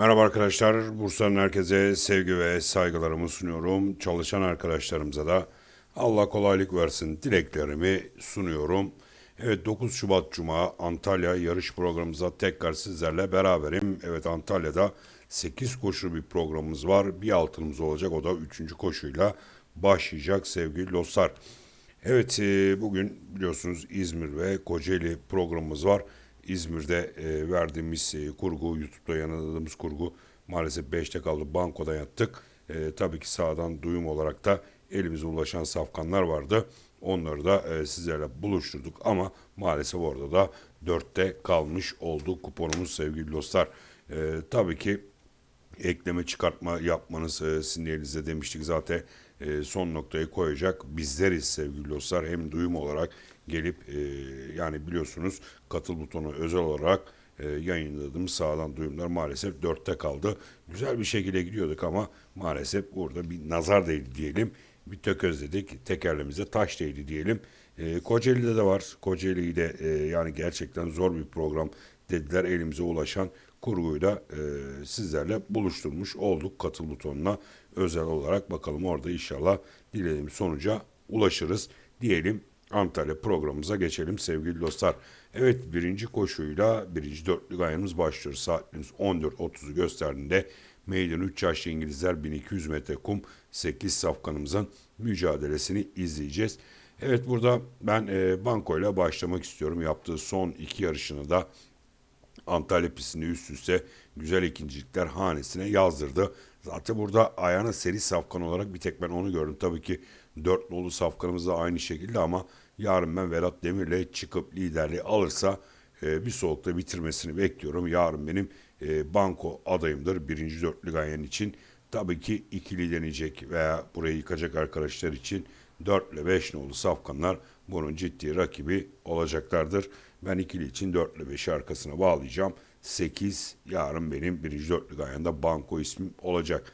Merhaba arkadaşlar. Bursa'nın herkese sevgi ve saygılarımı sunuyorum. Çalışan arkadaşlarımıza da Allah kolaylık versin dileklerimi sunuyorum. Evet 9 Şubat Cuma Antalya yarış programımıza tekrar sizlerle beraberim. Evet Antalya'da 8 koşulu bir programımız var. Bir altınımız olacak o da 3. koşuyla başlayacak sevgili dostlar. Evet e, bugün biliyorsunuz İzmir ve Kocaeli programımız var. İzmir'de e, verdiğimiz e, kurgu, YouTube'da yanıldığımız kurgu maalesef 5'te kaldı. Bankoda yattık. E, tabii ki sağdan duyum olarak da elimize ulaşan safkanlar vardı. Onları da e, sizlerle buluşturduk ama maalesef orada da 4'te kalmış oldu kuponumuz sevgili dostlar. E, tabii ki ekleme çıkartma yapmanız e, sizin demiştik zaten e, son noktayı koyacak bizleriz sevgili dostlar hem duyum olarak gelip e, yani biliyorsunuz katıl butonu özel olarak e, yayınladığımız sağdan duyumlar maalesef dörtte kaldı. Güzel bir şekilde gidiyorduk ama maalesef burada bir nazar değdi diyelim. Bir tökezledik. Tekerlemize taş değdi diyelim. E, Kocaeli'de de var. Kocaeli'yi de e, yani gerçekten zor bir program dediler elimize ulaşan kurguyu da e, sizlerle buluşturmuş olduk katıl butonuna özel olarak bakalım orada inşallah dilediğimiz sonuca ulaşırız diyelim Antalya programımıza geçelim sevgili dostlar. Evet birinci koşuyla birinci dörtlük ayımız başlıyor. Saatimiz 14.30'u gösterdiğinde Meydan 3 yaşlı İngilizler 1200 metre kum 8 safkanımızın mücadelesini izleyeceğiz. Evet burada ben e, bankoyla başlamak istiyorum. Yaptığı son iki yarışını da Antalya pistinde üst üste güzel ikincilikler hanesine yazdırdı. Zaten burada ayağına seri safkan olarak bir tek ben onu gördüm. Tabii ki dört nolu safkanımız da aynı şekilde ama yarın ben Vedat Demir'le çıkıp liderliği alırsa e, bir soğukta bitirmesini bekliyorum. Yarın benim e, banko adayımdır birinci dörtlü ganyan için. Tabii ki ikili deneyecek veya burayı yıkacak arkadaşlar için 4 ile 5 nolu safkanlar bunun ciddi rakibi olacaklardır. Ben ikili için 4 ile 5'i arkasına bağlayacağım. 8 yarın benim birinci dörtlük ayında banko ismim olacak.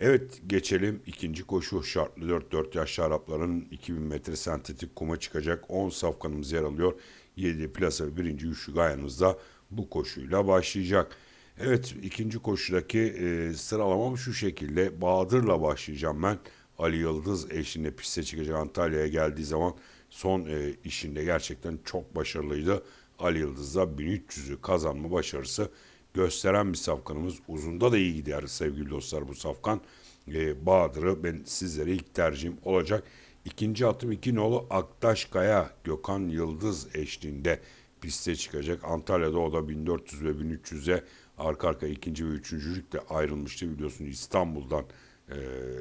Evet geçelim ikinci koşu şartlı 4-4 yaşlı Arapların 2000 metre sentetik kuma çıkacak 10 safkanımız yer alıyor. 7 plasa birinci üçlü gayanımızda bu koşuyla başlayacak. Evet ikinci koşudaki e, sıralamam şu şekilde Bahadır'la başlayacağım ben. Ali Yıldız eşliğinde piste çıkacak Antalya'ya geldiği zaman son e, işinde gerçekten çok başarılıydı. Ali Yıldız'da 1300'ü kazanma başarısı gösteren bir safkanımız. Uzunda da iyi gider sevgili dostlar bu safkan. E, Bahadır'ı ben sizlere ilk tercihim olacak. İkinci atım iki nolu Aktaş Kaya Gökhan Yıldız eşliğinde piste çıkacak. Antalya'da o da 1400 ve 1300'e arka arka ikinci ve üçüncülükle ayrılmıştı biliyorsunuz İstanbul'dan e,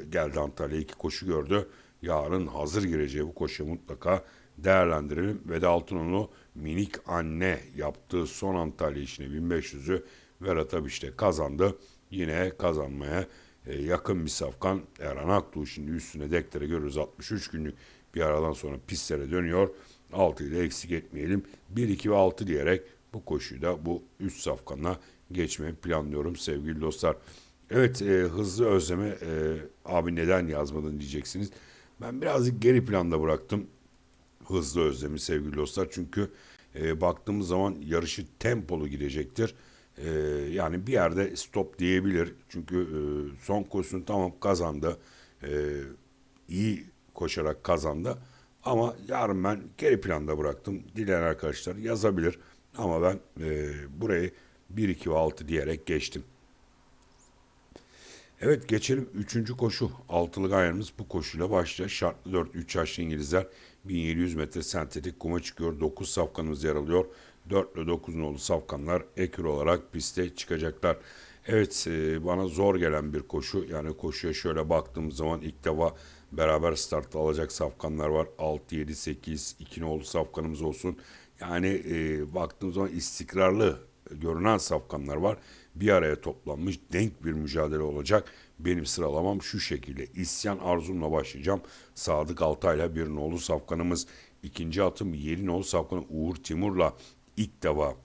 geldi Antalya iki koşu gördü. Yarın hazır gireceği bu koşuyu mutlaka değerlendirelim. Veda Altınoğlu minik anne yaptığı son Antalya işini 1500'ü Verat işte kazandı. Yine kazanmaya e, yakın bir safkan Erhan Aktuğ şimdi üstüne dektere görürüz 63 günlük bir aradan sonra pistlere dönüyor. 6'yı da eksik etmeyelim. 1, 2 ve 6 diyerek bu koşuyu da bu üst safkanla geçmeyi planlıyorum sevgili dostlar. Evet e, hızlı özleme e, abi neden yazmadın diyeceksiniz. Ben birazcık geri planda bıraktım hızlı özlemi sevgili dostlar. Çünkü e, baktığımız zaman yarışı tempolu gidecektir. E, yani bir yerde stop diyebilir. Çünkü e, son koşusunu tamam kazandı. E, iyi koşarak kazandı. Ama yarın ben geri planda bıraktım. Dileyen arkadaşlar yazabilir. Ama ben e, burayı 1, 2 ve 6 diyerek geçtim. Evet geçelim 3. koşu. Altılı ayarımız bu koşuyla başlıyor. Şartlı 4 3 yaşlı İngilizler 1700 metre sentetik kuma çıkıyor. 9 safkanımız yer alıyor. 4 ile 9 nolu safkanlar ekür olarak piste çıkacaklar. Evet e, bana zor gelen bir koşu. Yani koşuya şöyle baktığım zaman ilk defa beraber start alacak safkanlar var. 6, 7, 8, 2 nolu safkanımız olsun. Yani e, baktığım zaman istikrarlı görünen safkanlar var. Bir araya toplanmış denk bir mücadele olacak. Benim sıralamam şu şekilde. İsyan Arzum'la başlayacağım. Sadık Altay'la bir nolu safkanımız. İkinci atım yeni nolu safkanı Uğur Timur'la ilk defa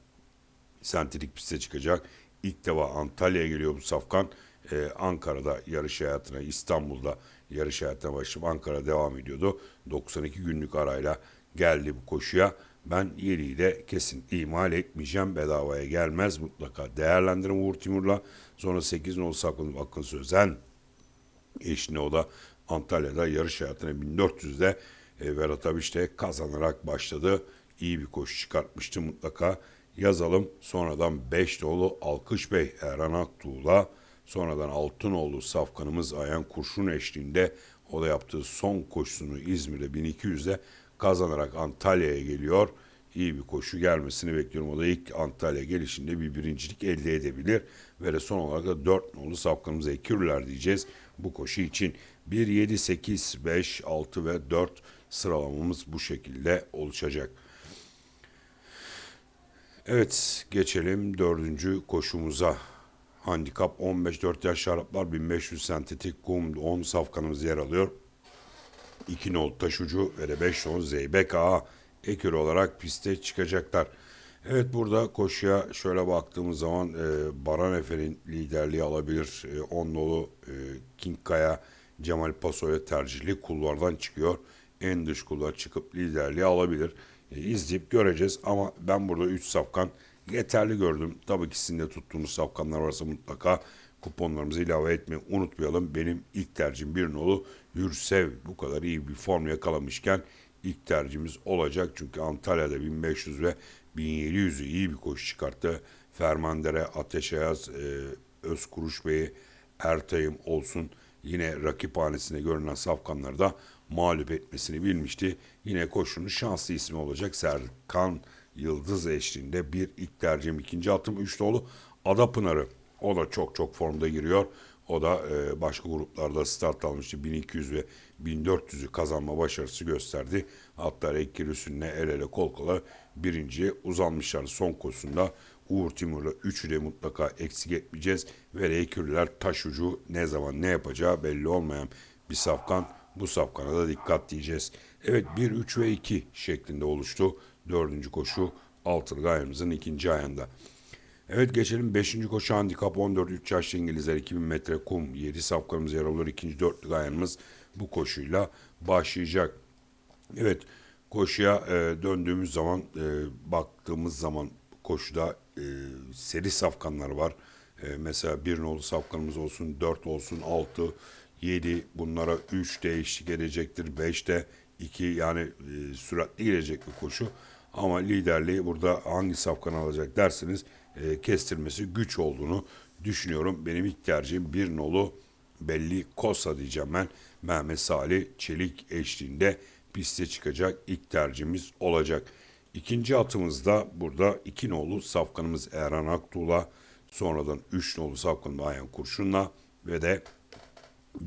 sentetik piste çıkacak. İlk defa Antalya'ya geliyor bu safkan. Ee, Ankara'da yarış hayatına, İstanbul'da yarış hayatına başlayıp Ankara devam ediyordu. 92 günlük arayla geldi bu koşuya. Ben 7'yi de kesin ihmal etmeyeceğim. Bedavaya gelmez mutlaka. Değerlendirin Uğur Timur'la. Sonra 8 nolu saklanıp Akın Sözen. Eşine o da Antalya'da yarış hayatına 1400'de e, Berat Abiş kazanarak başladı. İyi bir koşu çıkartmıştı mutlaka. Yazalım. Sonradan 5 nolu Alkış Bey Erhan Aktuğ'la sonradan Altınoğlu Safkanımız Ayan Kurşun eşliğinde o da yaptığı son koşusunu İzmir'de 1200'de kazanarak Antalya'ya geliyor. İyi bir koşu gelmesini bekliyorum. O da ilk Antalya gelişinde bir birincilik elde edebilir. Ve de son olarak da 4 nolu safkanımıza ekürler diyeceğiz bu koşu için. 1, 7, 8, 5, 6 ve 4 sıralamamız bu şekilde oluşacak. Evet geçelim dördüncü koşumuza. Handikap 15-4 yaş Araplar 1500 sentetik kum 10 safkanımız yer alıyor. 2 nol taşucu ve de 5 nol zeybek ağa ekür olarak piste çıkacaklar. Evet burada koşuya şöyle baktığımız zaman e, Baran Efe'nin liderliği alabilir. E, 10 nolu e, King Kaya Cemal Paso'ya tercihli kulvardan çıkıyor. En dış kulvar çıkıp liderliği alabilir. E, izleyip göreceğiz ama ben burada 3 safkan yeterli gördüm. Tabii ki sizin de tuttuğunuz safkanlar varsa mutlaka kuponlarımızı ilave etmeyi unutmayalım. Benim ilk tercihim bir nolu Hürsev bu kadar iyi bir form yakalamışken ilk tercihimiz olacak. Çünkü Antalya'da 1500 ve 1700'ü iyi bir koşu çıkarttı. Fermandere, Ateş Ayaz, e, Özkuruş Bey'i, Ertay'ım olsun yine rakip hanesinde görünen safkanları da mağlup etmesini bilmişti. Yine koşunun şanslı ismi olacak Serkan Yıldız eşliğinde bir ilk tercihim ikinci atım üç dolu Adapınarı. O da çok çok formda giriyor. O da e, başka gruplarda start almıştı. 1200 ve 1400'ü kazanma başarısı gösterdi. Hatta Ekkir Üssü'nle el ele kol kola birinciye uzanmışlar. Son koşusunda Uğur Timur'la üçü de mutlaka eksik etmeyeceğiz. Ve Eykürlüler taş ucu ne zaman ne yapacağı belli olmayan bir safkan. Bu safkana da dikkat diyeceğiz. Evet 1, 3 ve 2 şeklinde oluştu. Dördüncü koşu altılı ayağımızın ikinci ayında. Evet geçelim 5. koşu handikap 14 3 yaşlı İngilizler 2000 metre kum 7 safkanımız yer alıyor. İkinci dörtlük ayağımız bu koşuyla başlayacak. Evet koşuya e, döndüğümüz zaman e, baktığımız zaman koşuda e, seri safkanlar var. E, mesela bir nolu safkanımız olsun 4 olsun 6 7 bunlara 3 de eşlik edecektir. 5 de 2 yani e, süratli gelecek bir koşu. Ama liderliği burada hangi safkan alacak derseniz e, kestirmesi güç olduğunu düşünüyorum. Benim ilk tercihim bir nolu belli Kosa diyeceğim ben. Mehmet Salih Çelik eşliğinde piste çıkacak ilk tercihimiz olacak. İkinci atımızda burada iki nolu safkanımız Erhan Aktuğ'la sonradan üç nolu safkanımız Ayhan Kurşun'la ve de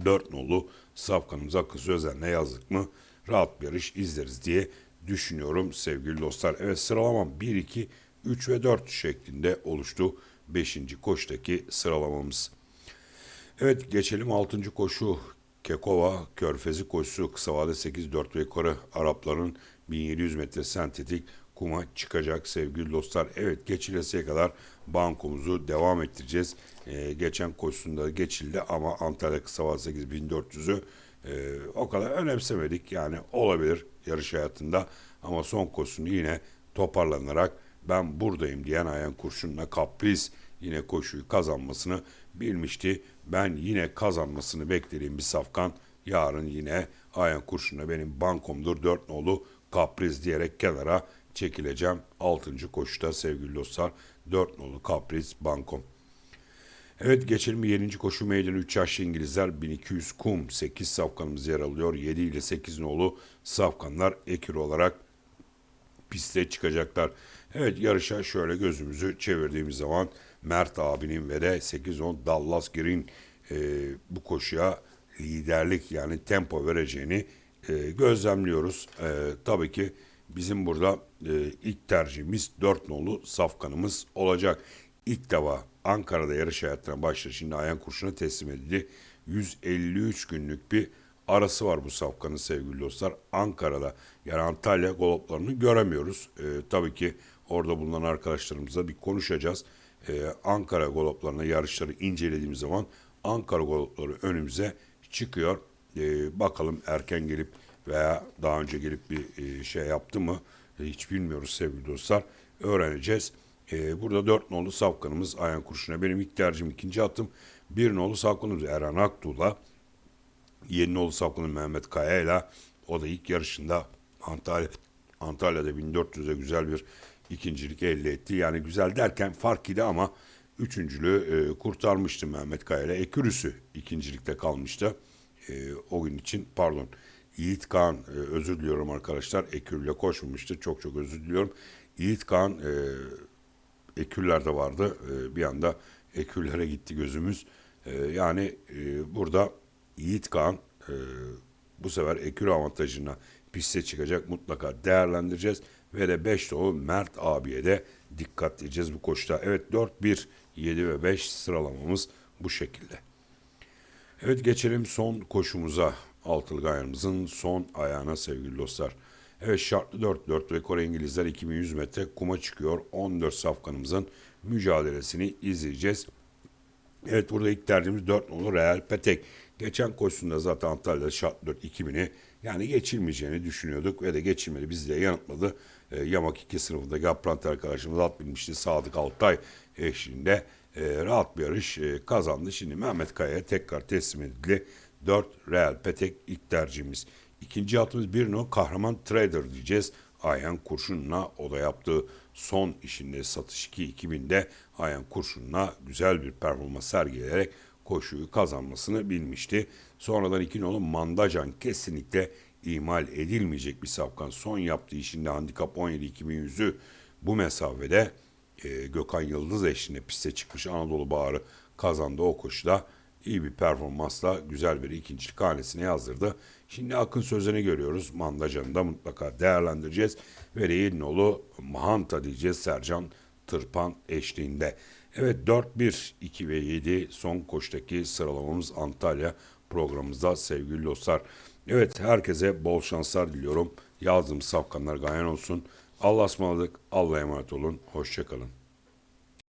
dört nolu safkanımız Akın Sözen'le yazdık mı rahat bir yarış izleriz diye düşünüyorum sevgili dostlar. Evet sıralamam 1, 2, 3 ve 4 şeklinde oluştu 5. koştaki sıralamamız. Evet geçelim 6. koşu Kekova Körfezi koşusu kısa vade 8 4 ve yukarı Arapların 1700 metre sentetik kuma çıkacak sevgili dostlar. Evet geçilesiye kadar bankomuzu devam ettireceğiz. Ee, geçen koşusunda geçildi ama Antalya kısa vade 8 1400'ü e, o kadar önemsemedik. Yani olabilir yarış hayatında ama son koşusunu yine toparlanarak ben buradayım diyen Ayan Kurşun'la Kapris yine koşuyu kazanmasını bilmişti. Ben yine kazanmasını beklediğim bir safkan yarın yine Ayan Kurşun'la benim bankomdur 4 nolu Kapris diyerek kenara çekileceğim. 6. koşuda sevgili dostlar 4 nolu Kapris bankom. Evet geçelim 7. koşu meydanı 3 yaşlı İngilizler 1200 kum 8 safkanımız yer alıyor. 7 ile 8 nolu safkanlar ekür olarak piste çıkacaklar. Evet yarışa şöyle gözümüzü çevirdiğimiz zaman Mert abinin ve de 8-10 Dallas Green e, bu koşuya liderlik yani tempo vereceğini e, gözlemliyoruz. E, tabii ki bizim burada e, ilk tercihimiz 4 nolu safkanımız olacak. İlk defa Ankara'da yarış hayatına başladı. Şimdi Ayan Kurşun'a teslim edildi. 153 günlük bir arası var bu safkanın sevgili dostlar. Ankara'da yani Antalya goloplarını göremiyoruz. Ee, tabii ki orada bulunan arkadaşlarımızla bir konuşacağız. Ee, Ankara goloplarına yarışları incelediğimiz zaman Ankara golopları önümüze çıkıyor. Ee, bakalım erken gelip veya daha önce gelip bir e, şey yaptı mı E, hiç bilmiyoruz sevgili dostlar. Öğreneceğiz. E, burada 4 nolu safkanımız Ayhan Kurşun'a. Benim ilk tercihim ikinci attım. 1 nolu safkanımız Erhan Aktuğ'la. Yeni nolu safkanım Mehmet Kaya ile o da ilk yarışında Antalya Antalya'da 1400'e güzel bir ikincilik elde etti. Yani güzel derken fark idi ama üçüncülüğü e, kurtarmıştı Mehmet Kaya ile. Ekürüsü ikincilikte kalmıştı. E, o gün için pardon Yiğit Kaan e, özür diliyorum arkadaşlar. Ekür ile koşmamıştı. Çok çok özür diliyorum. Yiğit Kaan e, eküller de vardı. E, bir anda eküllere gitti gözümüz. E, yani e, burada Yiğit Kaan e, bu sefer ekür avantajına piste çıkacak mutlaka değerlendireceğiz. Ve de 5 dolu Mert abiye de dikkat edeceğiz bu koşuda. Evet 4, 1, 7 ve 5 sıralamamız bu şekilde. Evet geçelim son koşumuza. Altılı ayağımızın son ayağına sevgili dostlar. Evet şartlı 4-4 ve Kore İngilizler 2100 metre kuma çıkıyor. 14 safkanımızın mücadelesini izleyeceğiz. Evet burada ilk tercihimiz 4 nolu Real Petek. Geçen koşusunda zaten Antalya'da şart 4 2000'i yani geçilmeyeceğini düşünüyorduk ve de geçilmedi. Bizi de yanıtladı. E, Yamak 2 sınıfındaki Aprant arkadaşımız at bilmişti. Sadık Altay eşliğinde e, rahat bir yarış e, kazandı. Şimdi Mehmet Kaya'ya tekrar teslim edildi. 4 Real Petek ilk tercihimiz. İkinci atımız bir no kahraman trader diyeceğiz. Ayhan Kurşun'la o da yaptığı son işinde satış 2-2000'de Ayhan Kurşun'la güzel bir performans sergileyerek koşuyu kazanmasını bilmişti. Sonradan iki nolu Mandacan kesinlikle ihmal edilmeyecek bir safkan. Son yaptığı işinde handikap 17-2100'ü bu mesafede e, Gökhan Yıldız eşliğinde piste çıkmış Anadolu Bağrı kazandı o koşuda. İyi bir performansla güzel bir ikincilik hanesine yazdırdı. Şimdi Akın sözünü görüyoruz. Mandacan'ı da mutlaka değerlendireceğiz. Ve Reilnolu Mahanta diyeceğiz Sercan Tırpan eşliğinde. Evet 4-1, 2 ve 7 son koştaki sıralamamız Antalya programımızda sevgili dostlar. Evet herkese bol şanslar diliyorum. Yazdığım safkanlar gayen olsun. Allah'a ısmarladık. Allah'a emanet olun. Hoşçakalın.